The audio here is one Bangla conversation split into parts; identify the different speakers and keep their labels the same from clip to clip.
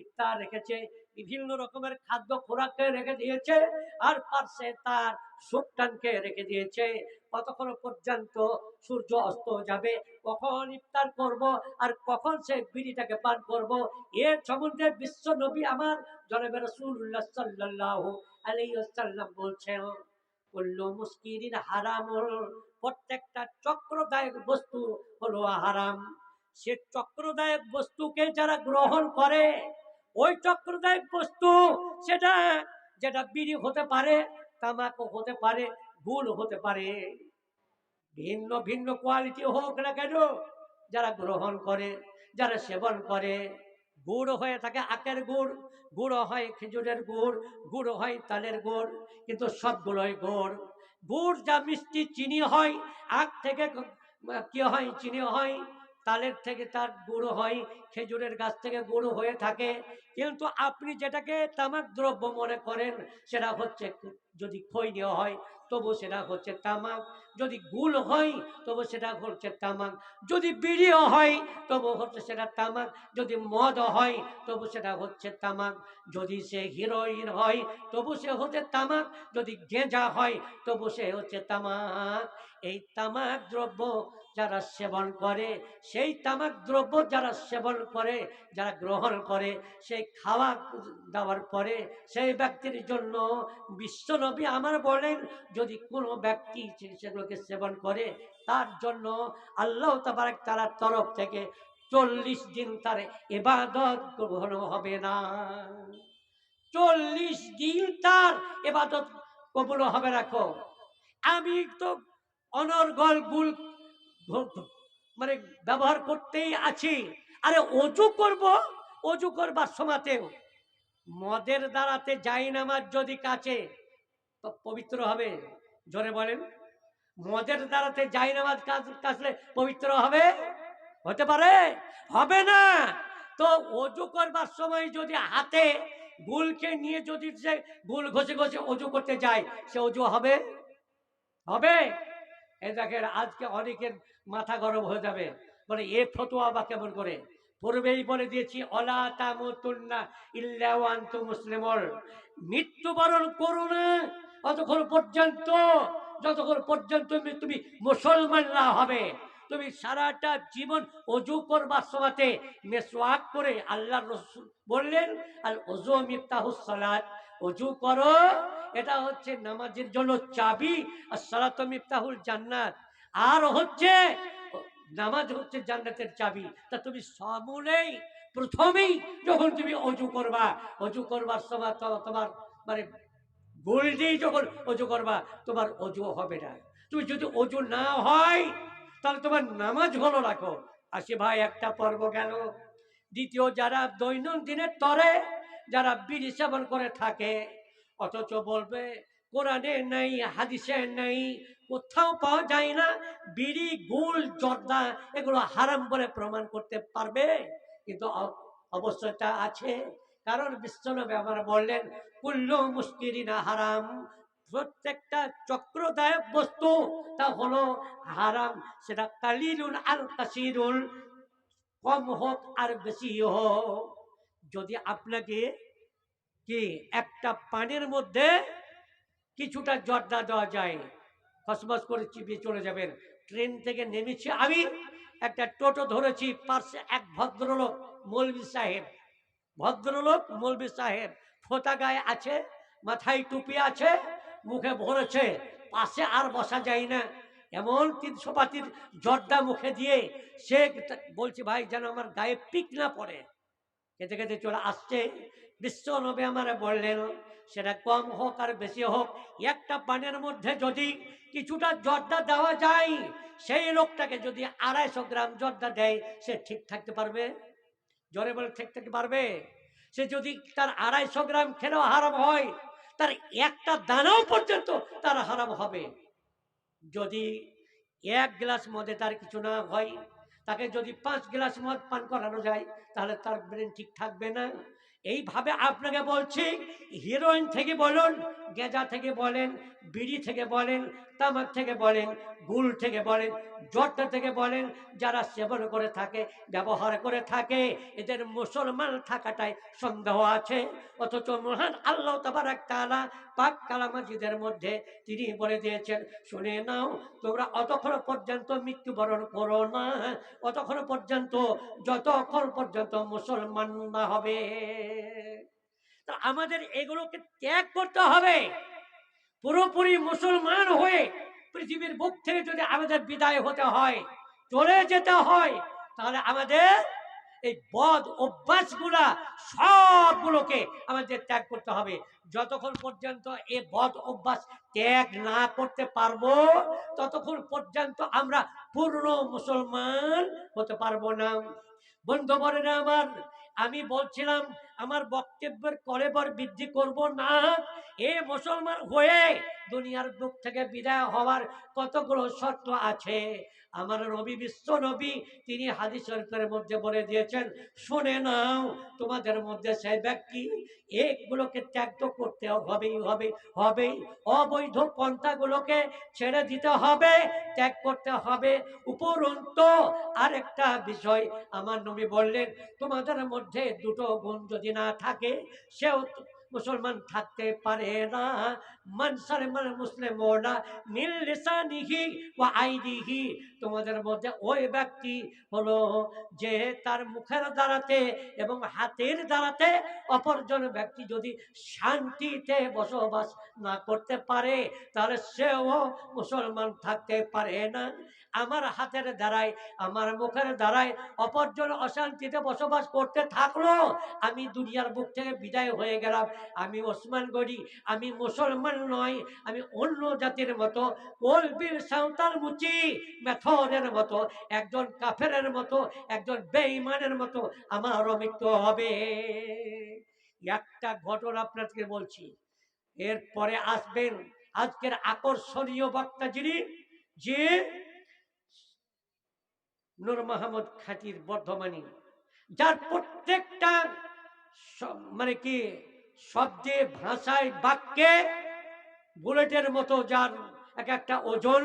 Speaker 1: ইফতার রেখেছে, বিভিন্ন রকমের খাদ্য খোরাককে রেখে দিয়েছে আর পার্শ্বে তার সুটটানকে রেখে দিয়েছে। কতক্ষণ পর্যন্ত সূর্য অস্ত যাবে, কখন ইফতার করব আর কখন সে বিড়িটাকে পান করব এর সম্বন্ধে বিশ্ব নবী আমার জনবে রসুল্লাহ সাল্লাহ আলাইসাল্লাম বলছেন প্রত্যেকটা চক্রদায়ক বস্তু হলো হারাম। সে চক্রদায়ক বস্তুকে যারা গ্রহণ করে ওই চক্রদায়ক বস্তু, সেটা যেটা বিড়ি হতে পারে, তামাকও হতে পারে গুল হতে পারে। ভিন্ন ভিন্ন কোয়ালিটি হোক না কেন, যারা গ্রহণ করে, যারা সেবন করে, গুড় হয়ে থাকে আখের গুড় গুড় হয় খেজুরের গুড় গুড় হয় তালের গুড়, কিন্তু সবগুলোই গুড়। গুড় যা মিষ্টি, চিনি হয়, আখ থেকে কি হয়, চিনি হয় তালের থেকে তার গুঁড়ো হয়, খেজুরের গাছ থেকে গুঁড়ো হয়ে থাকে। কিন্তু আপনি যেটাকে তামাক দ্রব্য মনে করেন, সেটা হচ্ছে যদি খৈনি হয়, তবু সেটা হচ্ছে তামাক। যদি গুল হয়, তবু সেটা হচ্ছে তামাক। যদি বিড়িও হয়, তবু হচ্ছে সেটা তামাক। যদি মদ হয়, তবু সেটা হচ্ছে তামাক। যদি সে হিরোইন হয়, তবু সে হচ্ছে তামাক। যদি গেঁজা হয়, তবু সে হচ্ছে তামাক। এই তামাক দ্রব্য যারা সেবন করে, সেই তামাক দ্রব্য যারা সেবন করে, যারা গ্রহণ করে, সেই খাওয়া দাওয়ার পরে, সেই ব্যক্তির জন্য বিশ্বনবী আমার বলেন, যদি কোনো ব্যক্তি সেগুলোকে সেবন করে, তার জন্য আল্লাহ তাবারক তার তরফ থেকে চল্লিশ দিন তার এবাদত গ্রহণ হবে না। চল্লিশ দিন তার এবাদত কবুল হবে রাখো আমি তো অনর্গল গুল মানে ব্যবহার করতেই আছি। আরে অজু করব? অজু করবার সময়তেও। মদের দ্বারাতে যাই নামাজ যদি কাছে, তো পবিত্র হবে। জোরে বলেন। মদের দ্বারাতে যাই নামাজ কাছলে পবিত্র হবে? হতে পারে? হবে না। তো অজু করবার সময় যদি হাতে গুলকে নিয়ে যদি সে গুল ঘষে ঘষে অজু করতে যায়, সে অজু হবে? হবে। এ দেখেন, আজকে অনেকের মাথা গরম হয়ে যাবে। বলে, এ ফতোয়া বা কেমন করে? পূর্বেই বলে দিয়েছি, অলা তামুতুন্না ইল্লাওয়ান্তু মুসলিমর মৃত্যুবরণ করো না অতক্ষণ পর্যন্ত, যতক্ষণ পর্যন্ত তুমি মুসলমান না হবে। তুমি সারাটা জীবন অজু করবার সময়তে মেসওয়াক করে আল্লাহ রসুল বললেন আর অজু মিফতাহুস সালাত। অজু করো এটা হচ্ছে নামাজের জন্য চাবি আর সালাত মিফতাহুল জান্নাত। আর হচ্ছে, নামাজ হচ্ছে জান্নাতের চাবি। তা তুমি সমূলেই প্রথমেই যখন তুমি অজু করবা, অজু করবার সময় তোমার মানে গোল্ডেই যখন অজু করবা, তোমার অজু হবে না। তুমি যদি অজু না হয়, তাহলে তোমার নামাজ ভালো রাখো আসি ভাই, একটা পর্ব গেল। দ্বিতীয়, যারা দৈনন্দিনের তরে, যারা বিড়ি সেবন করে থাকে অথচ বলবে, কোরআনে নেই, হাদিসে নেই, কোথাও পাওয়া যায় না, বিড়ি, গুল, জর্দা, এগুলো হারাম বলে প্রমাণ করতে পারবে। কিন্তু অবশ্যটা আছে। কারণ বিশ্বনবী আমার বললেন, কুল্লু মুস্কিরিনা হারাম। প্রত্যেকটা চক্রদায়ক বস্তু তা হলো হারাম। সেটা কালিরুল আল কাসিরুল, কম হোক আর বেশি হোক। যদি আপনাকে কি? একটা পানির মধ্যে কিছুটা জর্দা দেওয়া যায়। খসমস করে চিপিয়ে চলে যাবেন। ট্রেন থেকে নেমেছি আমি। একটা টোটো ধরেছি পার্শ্বে এক ভদ্রলোক মৌলবি সাহেব। ভদ্রলোক মৌলবি সাহেব ফোতা গায়ে আছে, মাথায় টুপি আছে, মুখে ভরেছে পাশে আর বসা যায় না। এমন তিনশো পাতির জর্দা মুখে দিয়ে সে বলছে, ভাই, যেন আমার গায়ে পিক না পড়ে। খেতে খেতে চলে আসছে। বিশ্ব নবে আমার বললেন, সেটা কম হোক আর বেশি হোক, একটা পানের মধ্যে যদি কিছুটা জর্দা দেওয়া যায়, সেই লোকটাকে যদি আড়াইশো গ্রাম জর্দা দেয়, সে ঠিক থাকতে পারবে? জ্বরে বলে, ঠিক থাকতে পারবে? সে যদি তার আড়াইশো গ্রাম খেলেও হারাম হয়, তার একটা দানাও পর্যন্ত তার হারাম হবে। যদি এক গ্লাস মদে তার কিছু না হয় তাকে যদি পাঁচ গ্লাস মদ পান করানো যায়, তাহলে তার ব্রেন ঠিক থাকবে না। এইভাবে আপনাকে বলছি, হিরোইন থেকে বলুন, গেজা থেকে বলেন, বিড়ি থেকে বলেন, তামাক থেকে বলেন গুল থেকে বলেন জর্দা থেকে বলেন, যারা সেবন করে থাকে, ব্যবহার করে থাকে, এদের মুসলমান থাকাটাই সন্দেহ আছে। অথচ মহান আল্লাহ তাবারাক তাআলা পাক কালামাজিদের মধ্যে তিনি বলে দিয়েছেন, শুনে নাও, তোমরা অতক্ষণ পর্যন্ত মৃত্যুবরণ করো না। অতক্ষণ পর্যন্ত, যতক্ষণ পর্যন্ত মুসলমান না হবে। তা আমাদের এগুলোকে ত্যাগ করতে হবে। পুরোপুরি মুসলমান হয়ে পৃথিবীর বুক থেকে যদি আমাদের বিদায় হতে হয়, চলে যেতে হয়, তাহলে আমাদের এই বদ অভ্যাসগুলা সবগুলোকে আমাদের ত্যাগ করতে হবে। যতক্ষণ পর্যন্ত এ বদ অভ্যাস ত্যাগ না করতে পারব, ততক্ষণ পর্যন্ত আমরা পূর্ণ মুসলমান হতে পারব না। বন্ধু বলেন আমার, আমি বলছিলাম আমার বক্তব্যের কলেবর বৃদ্ধি করব না। এ মুসলমান হয়ে দুনিয়ার বুক থেকে বিদায় হওয়ার কতগুলো শর্ত আছে? আমার নবী বিশ্ব নবী, তিনি হাদিস শরীফের মধ্যে বলে দিয়েছেন, শুনে নাও, তোমাদের মধ্যে সেই ব্যক্তি এগুলোকে ত্যাগ করতে হবেই হবে হবেই অবৈধ পন্থাগুলোকে ছেড়ে দিতে হবে, ত্যাগ করতে হবে। উপরন্ত আরেকটা বিষয়, আমার নবী বললেন, তোমাদের মধ্যে দুটো গুণ না থাকে সেও মুসলমান থাকতে পারে না। মানসারে মানে মুসলিম ওরা মিল লিসানিহি ওয়া আইদিহি। তোমাদের মধ্যে ওই ব্যক্তি হলো যে তার মুখের দ্বারাতে এবং হাতের দ্বারাতে অপরজন ব্যক্তি যদি শান্তিতে বসবাস না করতে পারে, তাহলে সেও মুসলমান থাকতে পারে না। আমার হাতের দ্বারাই আমার মুখের দ্বারাই অপরজন অশান্তিতে বসবাস করতে থাকল, আমি দুনিয়ার বুক থেকে বিদায় হয়ে গেলাম। আমি ওসমান গড়ি আমি মুসলমান নয়, আমি অন্য জাতির মতো, কলবির সাঁওতাল মুচি, মেথরের মতো, একজন কাফেরের মতো, একজন বেঈমানের মতো আমারও মৃত্যু হবে। একটা ঘটনা আপনাদেরকে বলছি, এরপরে আসবেন আজকের আকর্ষণীয় বক্তা যিনি, যে নূর মাহমুদ খাটির বর্ধমানী, যার প্রত্যেকটা মানে কি শব্দে ভাষায় বাক্যে বুলেটের মতো যার এক একটা ওজন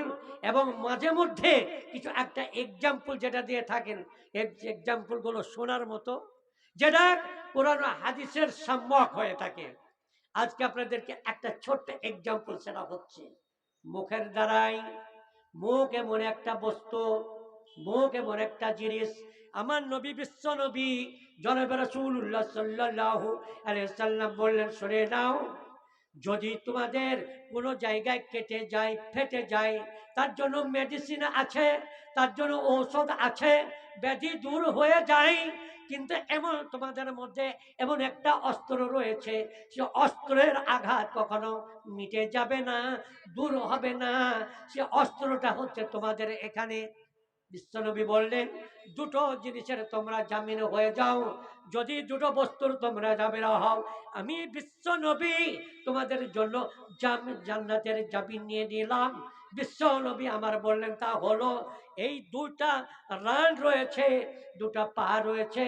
Speaker 1: এবং মাঝে মধ্যে কিছু একটা এক্সাম্পল যেটা দিয়ে থাকেন এক্সাম্পলগুলো শোনার মতো, যেটা কোরআন হাদিসের সম্যক হয়ে থাকে। আজকে আপনাদেরকে একটা ছোট্ট এক্সাম্পল সেটা হচ্ছে। মুখের দ্বারাই মুখ এমন একটা বস্তু, মুখ এমন একটা জিনিস। আমার নবী বিশ্ব নবী জনব রসুল্লাহ সাল্লাহ সাল্লাম বললেন, শুনে নাও, যদি তোমাদের কোনো জায়গায় কেটে যায়, ফেটে যায়, তার জন্য মেডিসিন আছে, তার জন্য ঔষধ আছে, ব্যাধি দূর হয়ে যায়, কিন্তু এমন তোমাদের মধ্যে এমন একটা অস্ত্র রয়েছে, সে অস্ত্রের আঘাত কখনো মিটে যাবে না, দূর হবে না, সে অস্ত্রটা হচ্ছে তোমাদের এখানে বিশ্বনবী বললেন, দুটো জিনিসের তোমরা জামিন হয়ে যাও। যদি দুটো বস্তুর তোমরা জামিন হও, আমি বিশ্বনবী তোমাদের জন্য জান্নাতের জামিন নিয়ে নিলাম। বিশ্বনবী আমার বললেন, তা হলো, এই দুটা রান রয়েছে, দুটা পা রয়েছে,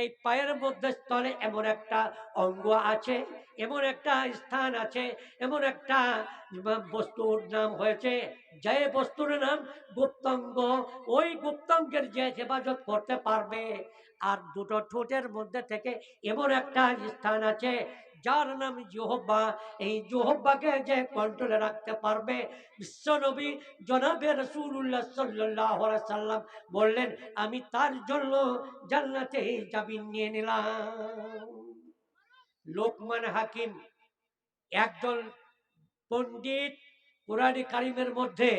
Speaker 1: এই পায়ের মধ্যে স্থলে এমন একটা অঙ্গ আছে, এমন একটা স্থান আছে, এমন একটা বস্তুর নাম হয়েছে, যে বস্তুর নাম গুপ্তাঙ্গ। ওই গুপ্তাঙ্গের যে হেফাজত করতে পারবে, আর দুটো ঠোঁটের মধ্যে থেকে এমন একটা স্থান আছে যার নাম জোহব্বা। এই জোহব্বাকে যে কন্ট্রোলে রাখতে পারবে, বিশ্বনবী জনাবে রসুল্লাহ সাল্লাহ সাল্লাম বললেন, আমি তার জন্য জান্নাতে জামিন নিয়ে নিলাম। লোকমান হাকিম একজন পণ্ডিত কোরআনী কারিমের মধ্যে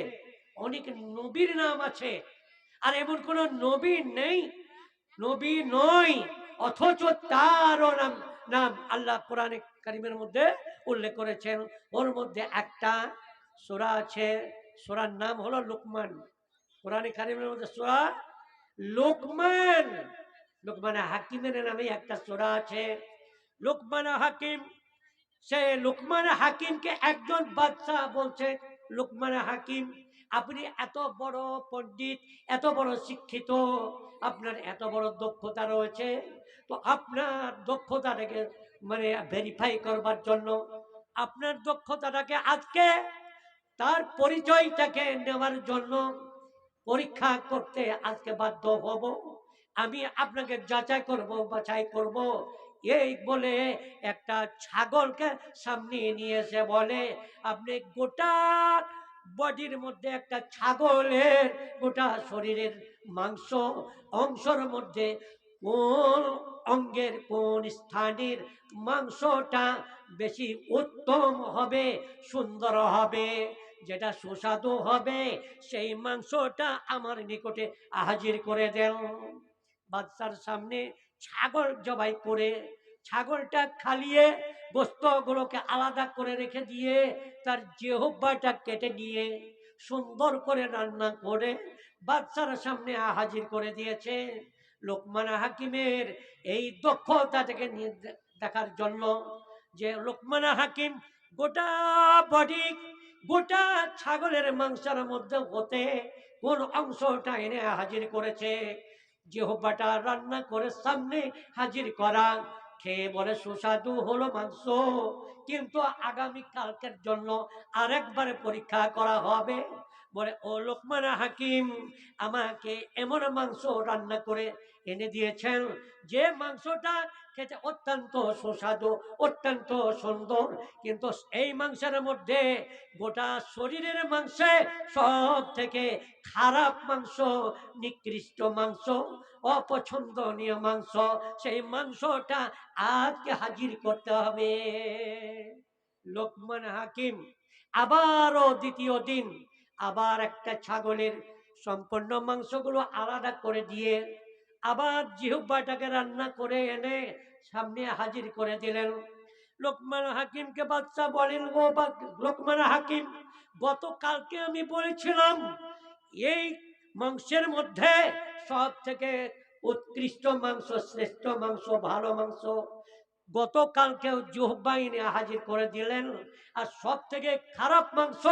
Speaker 1: অনেক নবীর নাম আছে, আর এমন কোন নবী নেই, নবী নয়, অথচ তারও নাম নাম আল্লাহ কোরআনে কারিমের মধ্যে উল্লেখ করেছেন। ওর মধ্যে একটা সোরা আছে, সোরার নাম হলো লোকমান। কোরআনে কারিমের মধ্যে সোরা লোকমান। লোকমান হাকিমের নামে একটা সোরা আছে। লোকমান হাকিম, সে লোকমান হাকিমকে একজন বাদশাহ বলছে। লোকমান হাকিম আপনি এত বড় পণ্ডিত, এত বড় শিক্ষিত, আপনার এত বড় দক্ষতা রয়েছে। তো আপনার দক্ষতাটাকে মানে ভেরিফাই করবার জন্য আপনার দক্ষতাটাকে আজকে তার পরিচয়টাকে নেওয়ার জন্য পরীক্ষা করতে আজকে বাধ্য হব। আমি আপনাকে যাচাই করব, বাছাই করব। এই বলে একটা ছাগলকে সামনে নিয়ে এসে বলে, আপনি গোটা বডির মধ্যে একটা ছাগলের গোটা শরীরের মাংস অংশের মধ্যে কোন অঙ্গের কোন স্থানের মাংসটা বেশি উত্তম হবে, সুন্দর হবে, যেটা সুস্বাদু হবে, সেই মাংসটা আমার নিকটে হাজির করে দেন। বাচ্চার সামনে ছাগল জবাই করে, ছাগলটা খালিয়ে গোস্তগুলোকে আলাদা করে রেখে দিয়ে তার জেহব্বাটা কেটে নিয়ে সুন্দর করে রান্না করে বাচ্চার সামনে হাজির করে দিয়েছে। লোকমানা হাকিমের এই দক্ষতাটাকে নিয়ে দেখার জন্য যে লোকমানা হাকিম গোটা বডি, গোটা ছাগলের মাংসের মধ্যে হতে কোন অংশটা এনে হাজির করেছে। জেহব্বাটা রান্না করে সামনে হাজির করা খেয়ে বলে সুস্বাদু হলো মাংস। কিন্তু আগামী কালকের জন্য আরেকবারে পরীক্ষা করা হবে। বলে, ও লোকমান হাকিম, আমাকে এমন মাংস রান্না করে এনে দিয়েছেন, যে মাংসটা খেতে অত্যন্ত সুস্বাদু, অত্যন্ত সুন্দর, কিন্তু এই মাংসের মধ্যে গোটা শরীরের মাংসে সব থেকে খারাপ মাংস, নিকৃষ্ট মাংস, অপছন্দনীয় মাংস, সেই মাংসটা আজকে হাজির করতে হবে। লোকমান হাকিম, আবারও দ্বিতীয় দিন আবার একটা ছাগলের সম্পূর্ণ মাংসগুলো আলাদা করে দিয়ে আবার জিহুব্বাটাকে রান্না করে এনে সামনে হাজির করে দিলেন। লোকমান হাকিমকে বাচ্চা বলেন বা- লোকমান হাকিম, গতকালকে আমি বলেছিলাম, এই মাংসের মধ্যে সব থেকে উৎকৃষ্ট মাংস, শ্রেষ্ঠ মাংস, ভালো মাংস গতকালকেও জোহবাইনে হাজির করে দিলেন। আর সব থেকে খারাপ মাংস,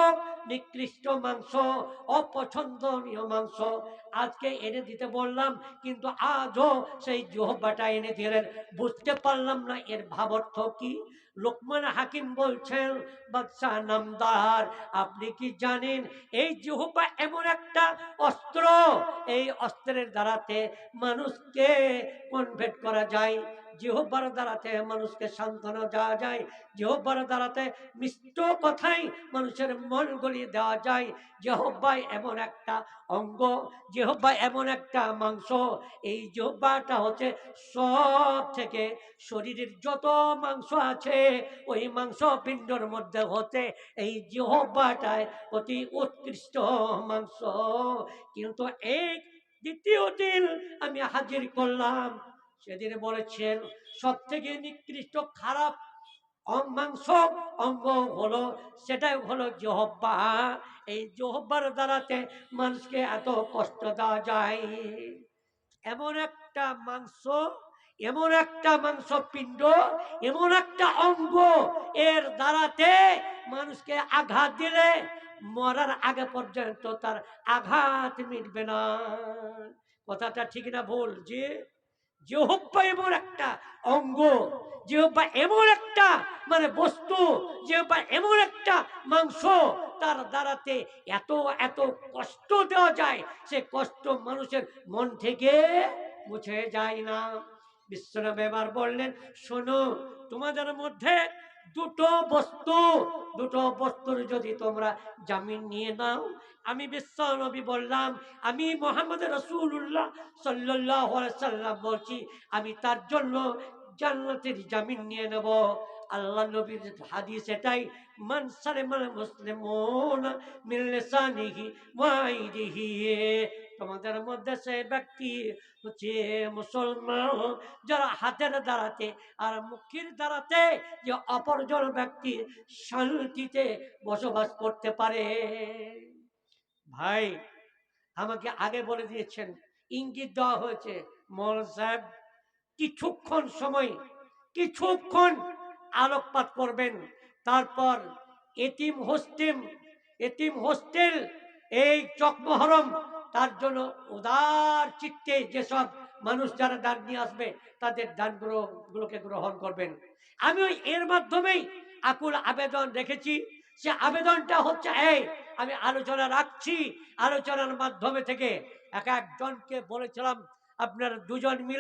Speaker 1: নিকৃষ্ট মাংস, অপছন্দনীয় মাংস, আজকে এনে দিতে বললাম, কিন্তু আজও সেই জোহবাটা এনে দিলেন। বুঝতে পারলাম না এর ভাবার্থ কি। লোকমান হাকিম বলছেন, বাদশাহ নামদার, আপনি কি জানেন, এই জোহবা এমন একটা অস্ত্র? এই অস্ত্রের দ্বারাতে মানুষকে কনভেট করা যায়। জিহব্বার দ্বারাতে মানুষকে সান্ত্বনা দেওয়া যায় জিহব্বার দ্বারাতে মিষ্ট কথাই মানুষের মন গলিয়ে দেওয়া যায়। জেহব্বাই এমন একটা অঙ্গ জেহব্বা এমন একটা মাংস, এই জহব্বাটা হচ্ছে সব থেকে শরীরের যত মাংস আছে, ওই মাংস পিণ্ডর মধ্যে হতে এই জহব্বাটায় অতি উৎকৃষ্ট মাংস। কিন্তু এই দ্বিতীয় দিন আমি হাজির করলাম সেদিন বলেছেন সব থেকে নিকৃষ্ট খারাপ মাংস অঙ্গ হলো, সেটাই হলো জহব্বা। এই জহব্বার দ্বারাতে মানুষকে এত কষ্ট দেওয়া যায়। এমন একটা মাংস, এমন একটা মাংস পিণ্ড এমন একটা অঙ্গ, এর দ্বারাতে মানুষকে আঘাত দিলে মরার আগে পর্যন্ত তার আঘাত মিটবে না। কথাটা ঠিক না ভুল যে জেহব্বা এমন একটা অঙ্গ জেহব্বা এমন একটা মানে বস্তু জেহব্বা এমন একটা মাংস তার দ্বারাতে এত এত কষ্ট দেওয়া যায়, সে কষ্ট মানুষের মন থেকে মুছে যায় না। বিশ্বনাথ এবার বললেন, শোনো, তোমাদের মধ্যে দুটো বস্তু, দুটো বস্তুর যদি তোমরা জামিন নিয়ে নাও, আমি বিশ্ব নবী বললাম, আমি মোহাম্মদ রসুল্লাহ সাল্লাহ সাল্লাম বলছি, আমি তার জন্য জান্নাতের জামিন নিয়ে নেব। আল্লাহ নবীর হাদিস এটাই, মান মুসলিমুন মিন লিসানিহি ওয়া আইদিহি। তোমাদের মধ্যে সে ব্যক্তি হচ্ছে মুসলমান যারা হাতের দ্বারাতে আর মুখের দ্বারাতে যে অপরজন ব্যক্তি শান্তিতে বসবাস করতে পারে। ভাই, আমাকে আগে বলে দিয়েছেন, ইঙ্গিত দেওয়া হয়েছে মল সাহেব, কিছুক্ষণ সময়, কিছুক্ষণ আলোকপাত করবেন। তারপর এটিম হোস্টেল এটিম হোস্টেল, এই চকমহরম তার জন্য উদার চিত্তে যেসব মানুষ যারা দান নিয়ে আসবে, তাদের দানগুলো, গুলোকে গ্রহণ করবেন। আমি ওই এর মাধ্যমেই আকুল আবেদন রেখেছি। সে আবেদনটা হচ্ছে এই, আমি আলোচনা রাখছি। আলোচনার মাধ্যমে থেকে এক একজনকে বলেছিলাম, আপনারা দুজন মিলে